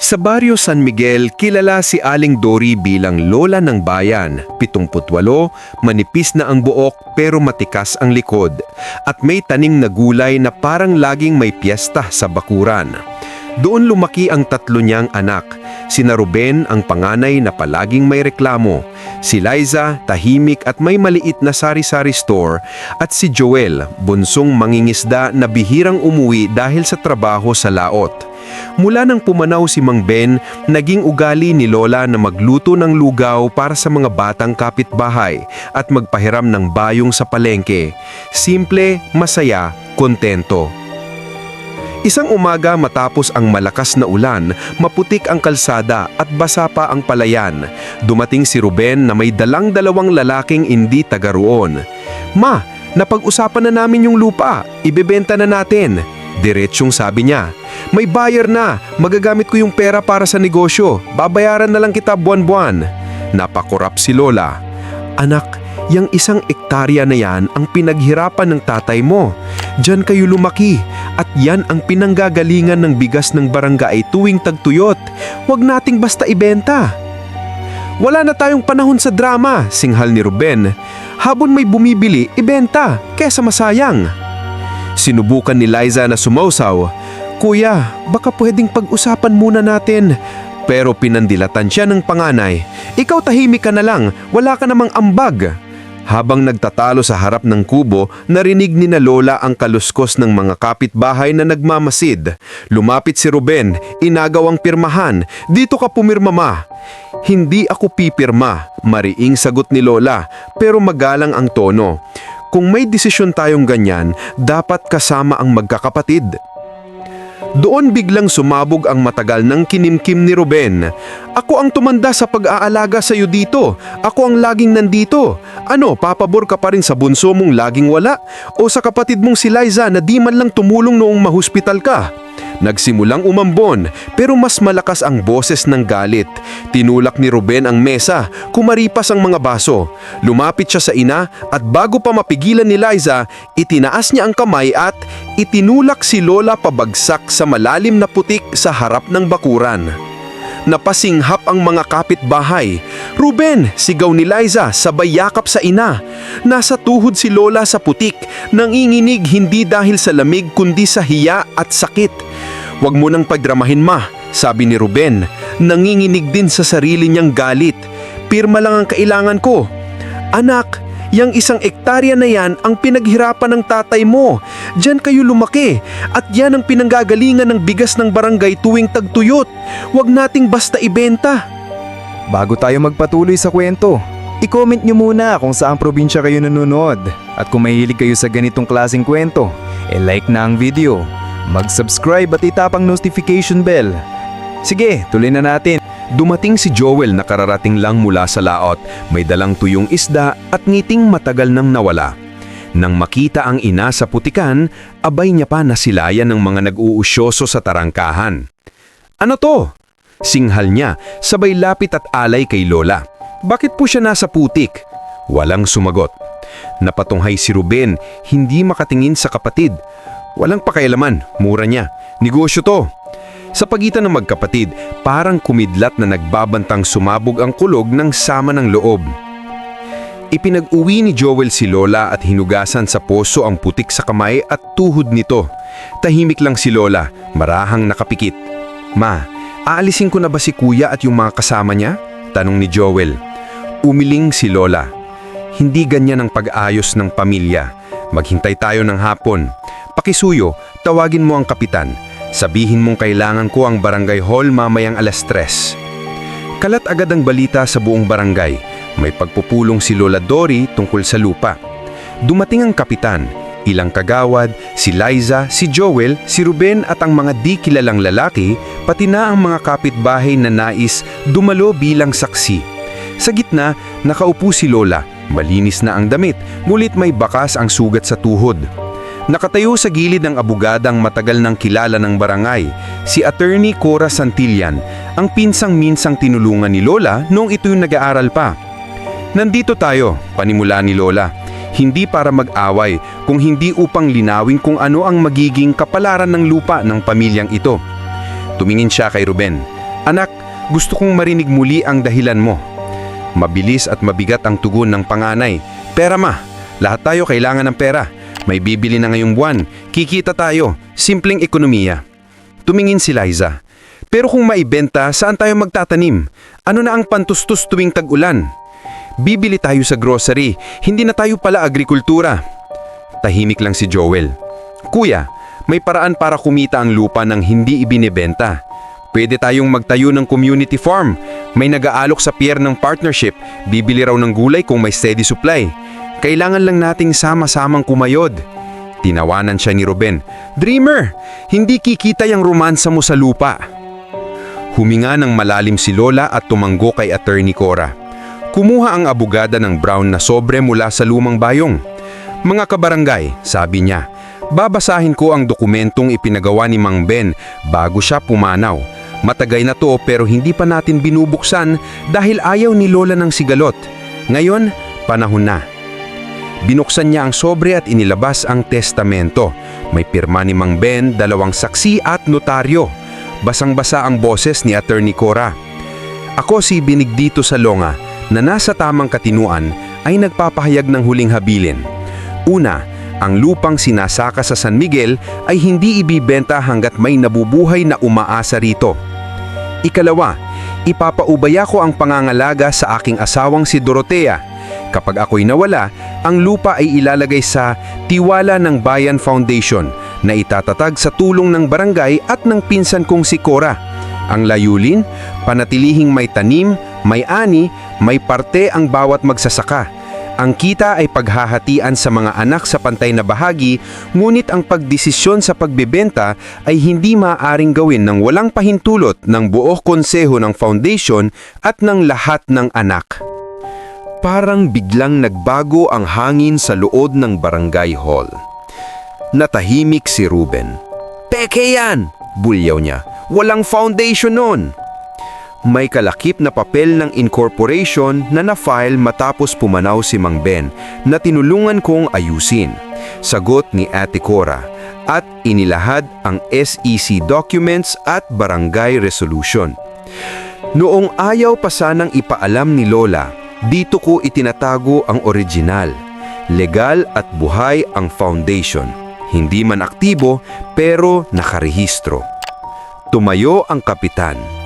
Sa baryo San Miguel, kilala si Aling Dori bilang lola ng bayan. 78, manipis na ang buok pero matikas ang likod. At may tanim na gulay na parang laging may piyesta sa bakuran. Doon lumaki ang tatlo niyang anak. Sina Ruben ang panganay na palaging may reklamo. Si Liza, tahimik at may maliit na sari-sari store. At si Joel, bunsong mangingisda na bihirang umuwi dahil sa trabaho sa laot. Mula nang pumanaw si Mang Ben, naging ugali ni Lola na magluto ng lugaw para sa mga batang kapitbahay at magpahiram ng bayong sa palengke. Simple, masaya, kontento. Isang umaga matapos ang malakas na ulan, maputik ang kalsada at basa pa ang palayan. Dumating si Ruben na may dalang dalawang lalaking hindi taga roon. Ma, napag-usapan na namin yung lupa, ibebenta na natin. Diretsyong sabi niya, may buyer na, magagamit ko yung pera para sa negosyo, babayaran na lang kita buwan-buwan. Napakurap si Lola. Anak, yung isang ektarya na yan ang pinaghirapan ng tatay mo. Diyan kayo lumaki at yan ang pinanggagalingan ng bigas ng barangay tuwing tagtuyot. Huwag nating basta ibenta. Wala na tayong panahon sa drama, singhal ni Ruben. Habon may bumibili, ibenta, kesa masayang. Sinubukan ni Liza na sumausaw. Kuya, baka pwedeng pag-usapan muna natin. Pero pinandilatan siya ng panganay. Ikaw tahimik ka na lang, wala ka namang ambag. Habang nagtatalo sa harap ng kubo, narinig ni na Lola ang kaluskos ng mga kapitbahay na nagmamasid. Lumapit si Ruben, inagaw ang pirmahan. Dito ka pumirma ma. Hindi ako pipirma, mariing sagot ni Lola, pero magalang ang tono. Kung may desisyon tayong ganyan, dapat kasama ang magkakapatid. Doon biglang sumabog ang matagal ng kinimkim ni Ruben. Ako ang tumanda sa pag-aalaga sa iyo dito. Ako ang laging nandito. Ano, papabor ka pa rin sa bunso mong laging wala? O sa kapatid mong si Liza na di man lang tumulong noong mahospital ka? Nagsimulang umambon pero mas malakas ang boses ng galit. Tinulak ni Ruben ang mesa, kumaripas ang mga baso. Lumapit siya sa ina at bago pa mapigilan ni Liza, itinaas niya ang kamay at itinulak si Lola pabagsak sa malalim na putik sa harap ng bakuran. Napasinghap ang mga kapitbahay. Ruben, sigaw ni Liza, sabay yakap sa ina. Nasa tuhod si Lola sa putik, nanginginig hindi dahil sa lamig kundi sa hiya at sakit. Huwag mo nang pagdramahin ma, sabi ni Ruben. Nanginginig din sa sarili niyang galit. Pirma lang ang kailangan ko. Anak, yang isang ektarya na yan ang pinaghirapan ng tatay mo. Diyan kayo lumaki at yan ang pinanggagalingan ng bigas ng barangay tuwing tagtuyot. Huwag nating basta ibenta. Bago tayo magpatuloy sa kwento, i-comment nyo muna kung saang probinsya kayo nanonood. At kung mahilig kayo sa ganitong klaseng kwento, e-like na ang video, mag-subscribe at itapang notification bell. Sige, tuloy na natin. Dumating si Joel na kararating lang mula sa laot, may dalang tuyong isda at ngiting matagal nang nawala. Nang makita ang ina sa putikan, abay niya pa nasilayan ng mga nag-uusyoso sa tarangkahan. Ano to? Singhal niya, sabay lapit at alay kay Lola. Bakit po siya nasa putik? Walang sumagot. Napatunghay si Ruben, hindi makatingin sa kapatid. Walang pakailaman, mura niya. Negosyo to. Sa pagitan ng magkapatid, parang kumidlat na nagbabantang sumabog ang kulog ng sama ng loob. Ipinag-uwi ni Joel si Lola at hinugasan sa poso ang putik sa kamay at tuhod nito. Tahimik lang si Lola, marahang nakapikit. Ma, aalisin ko na ba si kuya at yung mga kasama niya? Tanong ni Joel. Umiling si Lola. Hindi ganyan ang pag-ayos ng pamilya. Maghintay tayo ng hapon. Pakisuyo, tawagin mo ang kapitan. Sabihin mong kailangan ko ang barangay hall mamayang alas tres. Kalat agad ang balita sa buong barangay. May pagpupulong si Lola Dory tungkol sa lupa. Dumating ang kapitan, ilang kagawad, si Liza, si Joel, si Ruben at ang mga di kilalang lalaki, pati na ang mga kapitbahay na nais dumalo bilang saksi. Sa gitna, nakaupo si Lola, malinis na ang damit, ngulit may bakas ang sugat sa tuhod. Nakatayo sa gilid ng abugadang matagal ng kilala ng barangay, si Attorney Cora Santillan, ang pinsang-minsang tinulungan ni Lola noong ito'y nag-aaral pa. Nandito tayo, panimula ni Lola, hindi para mag-away, kung hindi upang linawin kung ano ang magiging kapalaran ng lupa ng pamilyang ito. Tumingin siya kay Ruben. Anak, gusto kong marinig muli ang dahilan mo. Mabilis at mabigat ang tugon ng panganay. Pera ma, lahat tayo kailangan ng pera. May bibili na ngayong buwan, kikita tayo, simpleng ekonomiya. Tumingin si Liza. Pero kung maibenta, saan tayo magtatanim? Ano na ang pantustos tuwing tag-ulan? Bibili tayo sa grocery, hindi na tayo pala agrikultura. Tahimik lang si Joel. Kuya, may paraan para kumita ang lupa ng hindi ibinebenta. Pwede tayong magtayo ng community farm. May nag-aalok sa pier ng partnership. Bibili raw ng gulay kung may steady supply. Kailangan lang nating sama-samang kumayod. Tinawanan siya ni Ruben. Dreamer, hindi kikita yung romansa mo sa lupa. Huminga ng malalim si Lola at tumanggo kay Attorney Cora. Kumuha ang abogada ng Brown na sobre mula sa lumang bayong. Mga kabarangay, sabi niya, babasahin ko ang dokumentong ipinagawa ni Mang Ben bago siya pumanaw. Matagay na to pero hindi pa natin binubuksan dahil ayaw ni Lola ng sigalot. Ngayon, panahon na. Binuksan niya ang sobre at inilabas ang testamento. May pirma ni Mang Ben, dalawang saksi at notaryo. Basang-basa ang boses ni Attorney Cora. Ako si Benigdito Salonga na nasa tamang katinuan ay nagpapahayag ng huling habilin. Una, ang lupang sinasaka sa San Miguel ay hindi ibibenta hanggat may nabubuhay na umaasa rito. Ikalawa, ipapaubaya ko ang pangangalaga sa aking asawang si Dorotea. Kapag ako'y nawala, ang lupa ay ilalagay sa Tiwala ng Bayan Foundation na itatatag sa tulong ng barangay at ng pinsan kong si Cora. Ang layulin, panatilihing may tanim, may ani, may parte ang bawat magsasaka. Ang kita ay paghahatian sa mga anak sa pantay na bahagi, ngunit ang pagdesisyon sa pagbebenta ay hindi maaaring gawin ng walang pahintulot ng buo konseho ng foundation at ng lahat ng anak. Parang biglang nagbago ang hangin sa loob ng barangay hall. Natahimik si Ruben. Peke yan! Bulyaw niya. Walang foundation nun! May kalakip na papel ng incorporation na na-file matapos pumanaw si Mang Ben na tinulungan kong ayusin. Sagot ni Ate Cora at inilahad ang SEC documents at barangay resolution. Noong ayaw pa sanang ipaalam ni Lola, dito ko itinatago ang original. Legal at buhay ang foundation. Hindi man aktibo pero nakarehistro. Tumayo ang kapitan.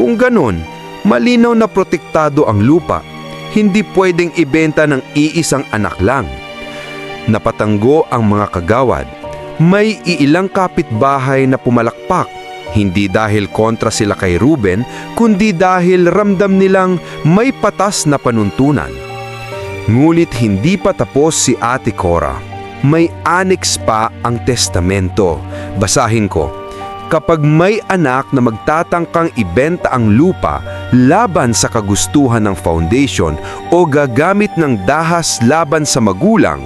Kung ganon, malinaw na protektado ang lupa. Hindi pwedeng ibenta ng iisang anak lang. Napatanggo ang mga kagawad. May iilang kapitbahay na pumalakpak. Hindi dahil kontra sila kay Ruben, kundi dahil ramdam nilang may patas na panuntunan. Ngulit hindi pa tapos si Ate Cora. May annex pa ang testamento. Basahin ko. Kapag may anak na magtatangkang ibenta ang lupa laban sa kagustuhan ng foundation o gagamit ng dahas laban sa magulang,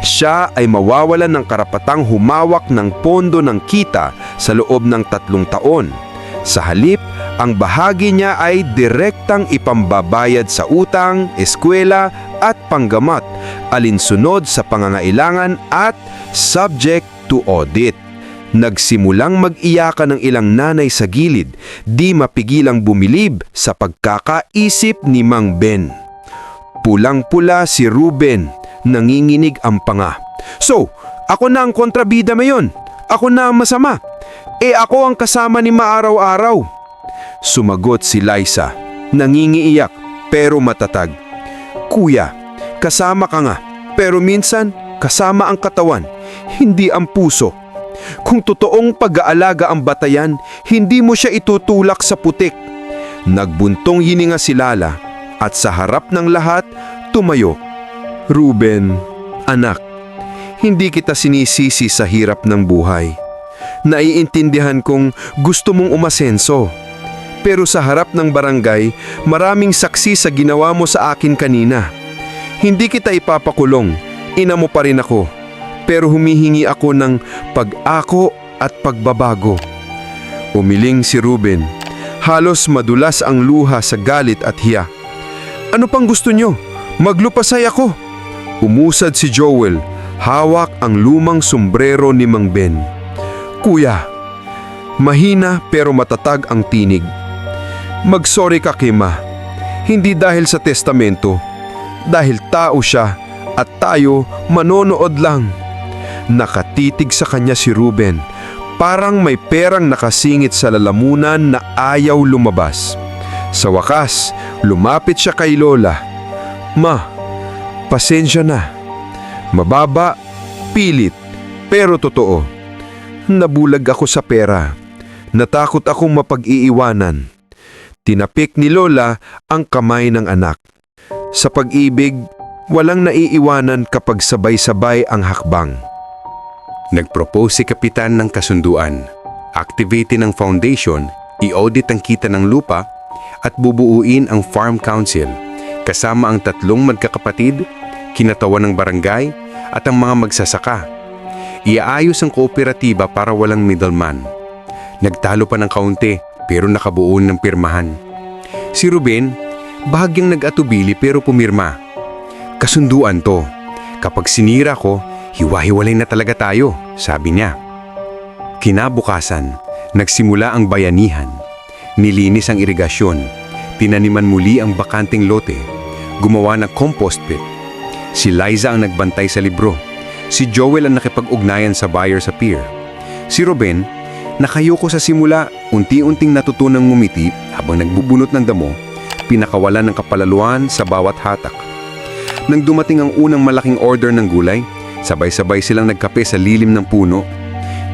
siya ay mawawalan ng karapatang humawak ng pondo ng kita sa loob ng tatlong taon. Sa halip, ang bahagi niya ay direktang ipambabayad sa utang, eskwela at panggamat, alinsunod sa pangangailangan at subject to audit. Nagsimulang mag-iyakan ng ilang nanay sa gilid, di mapigilang bumilib sa pagkakaisip ni Mang Ben. Pulang-pula si Ruben, nanginginig ang panga. So, ako na ang kontrabida mayon. Ako na ang masama. Eh ako ang kasama ni maaraw-araw. Sumagot si Liza, nangingiiyak pero matatag. Kuya, kasama ka nga, pero minsan kasama ang katawan, hindi ang puso. Kung totoong pag-aalaga ang batayan, hindi mo siya itutulak sa putik. Nagbuntong hininga si Lala at sa harap ng lahat, tumayo. Ruben, anak, hindi kita sinisisi sa hirap ng buhay. Naiintindihan kong gusto mong umasenso. Pero sa harap ng barangay, maraming saksi sa ginawa mo sa akin kanina. Hindi kita ipapakulong, ina mo pa rin ako. Pero humihingi ako ng pag-ako at pagbabago. Umiling si Ruben. Halos madulas ang luha sa galit at hiya. Ano pang gusto nyo? Maglupasay ako. Umusad si Joel. Hawak ang lumang sombrero ni Mang Ben. Kuya, mahina pero matatag ang tinig. Magsorry ka, Kima. Hindi dahil sa testamento. Dahil tao siya at tayo manonood lang. Nakatitig sa kanya si Ruben. Parang may perang nakasingit sa lalamunan na ayaw lumabas. Sa wakas, lumapit siya kay Lola. Ma, pasensya na. Mababa, pilit, pero totoo. Nabulag ako sa pera. Natakot akong mapag-iiwanan. Tinapik ni Lola ang kamay ng anak. Sa pag-ibig, walang naiiwanan kapag sabay-sabay ang hakbang. Nagpropose si Kapitan ng kasunduan. Activity ng foundation, i-audit ang kita ng lupa at bubuuin ang farm council kasama ang tatlong magkakapatid, kinatawan ng barangay at ang mga magsasaka. Iaayos ang kooperatiba para walang middleman. Nagtalo pa ng kaunti pero nakabuo ng pirmahan. Si Ruben, bahagyang nag-atubili pero pumirma. Kasunduan to. Kapag sinira ko, hiwa-hiwalay na talaga tayo, sabi niya. Kinabukasan, nagsimula ang bayanihan. Nilinis ang irigasyon. Tinaniman muli ang bakanting lote. Gumawa ng compost pit. Si Liza ang nagbantay sa libro. Si Joel ang nakipag-ugnayan sa buyer sa pier. Si Ruben, nakayoko sa simula, unti-unting natutunang ngumiti habang nagbubunot ng damo, pinakawalan ng kapalaluan sa bawat hatak. Nang dumating ang unang malaking order ng gulay, sabay-sabay silang nagkape sa lilim ng puno.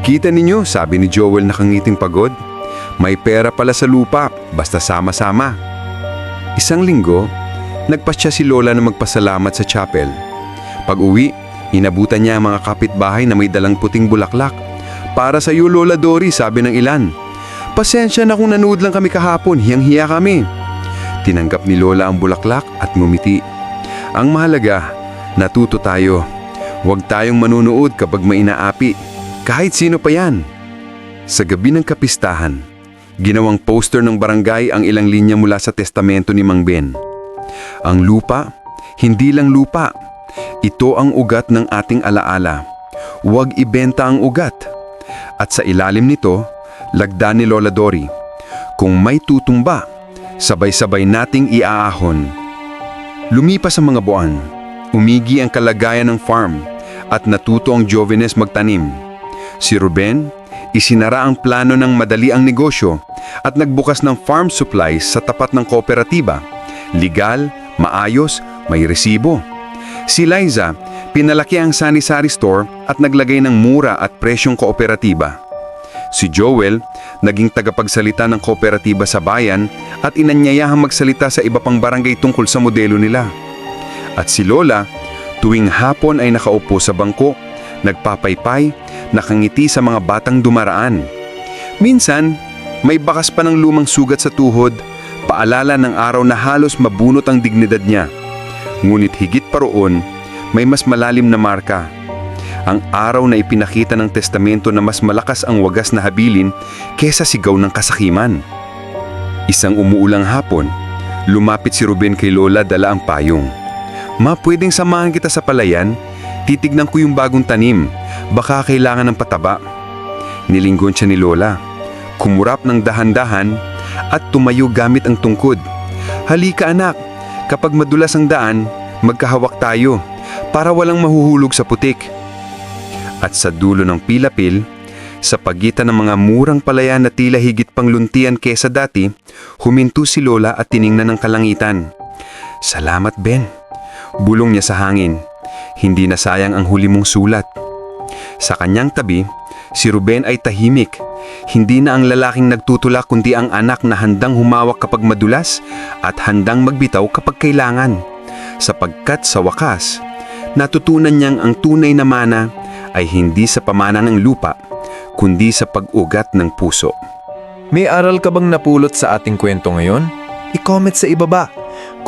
Kita ninyo, sabi ni Joel nakangiting pagod, may pera pala sa lupa, basta sama-sama. Isang linggo, nagpasya si Lola na magpasalamat sa chapel. Pag uwi, inabutan niya ang mga kapitbahay na may dalang puting bulaklak. Para sa iyo, Lola Dory, sabi ng ilan. Pasensya na kung nanood lang kami kahapon, hiyang-hiya kami. Tinanggap ni Lola ang bulaklak at ngumiti. Ang mahalaga, natuto tayo. Huwag tayong manunood kapag may inaapi. Kahit sino pa yan. Sa gabi ng kapistahan, ginawang poster ng barangay ang ilang linya mula sa testamento ni Mang Ben. Ang lupa, hindi lang lupa. Ito ang ugat ng ating alaala. Huwag ibenta ang ugat. At sa ilalim nito, lagda ni Lola Dory. Kung may tutumba, sabay-sabay nating iaahon. Lumipas ang mga buwan. Umigi ang kalagayan ng farm at natuto ang Jovenes magtanim. Si Ruben, isinara ang plano ng madali ang negosyo at nagbukas ng farm supplies sa tapat ng kooperatiba. Legal, maayos, may resibo. Si Liza, pinalaki ang sari-sari store at naglagay ng mura at presyong kooperatiba. Si Joel, naging tagapagsalita ng kooperatiba sa bayan at inanyayahang magsalita sa iba pang barangay tungkol sa modelo nila. At si Lola, tuwing hapon ay nakaupo sa bangko, nagpapaypay, nakangiti sa mga batang dumaraan. Minsan, may bakas pa ng lumang sugat sa tuhod, paalala ng araw na halos mabunot ang dignidad niya. Ngunit higit pa roon, may mas malalim na marka. Ang araw na ipinakita ng testamento na mas malakas ang wagas na habilin kesa sigaw ng kasakiman. Isang umuulang hapon, lumapit si Ruben kay Lola dala ang payong. Ma, pwedeng samahan kita sa palayan? Titignan ko yung bagong tanim. Baka kailangan ng pataba. Nilinggon siya ni Lola. Kumurap ng dahan-dahan at tumayo gamit ang tungkod. Halika anak, kapag madulas ang daan, magkahawak tayo para walang mahuhulog sa putik. At sa dulo ng pilapil, sa pagitan ng mga murang palayan na tila higit pang luntian kesa dati, huminto si Lola at tiningnan ng kalangitan. Salamat, Ben. Bulong niya sa hangin. Hindi na sayang ang huli mong sulat. Sa kanyang tabi, si Ruben ay tahimik. Hindi na ang lalaking nagtutulak kundi ang anak na handang humawak kapag madulas at handang magbitaw kapag kailangan. Sapagkat sa wakas, natutunan niyang ang tunay na mana ay hindi sa pamana ng lupa, kundi sa pag-ugat ng puso. May aral ka bang napulot sa ating kwento ngayon? I-comment sa ibaba.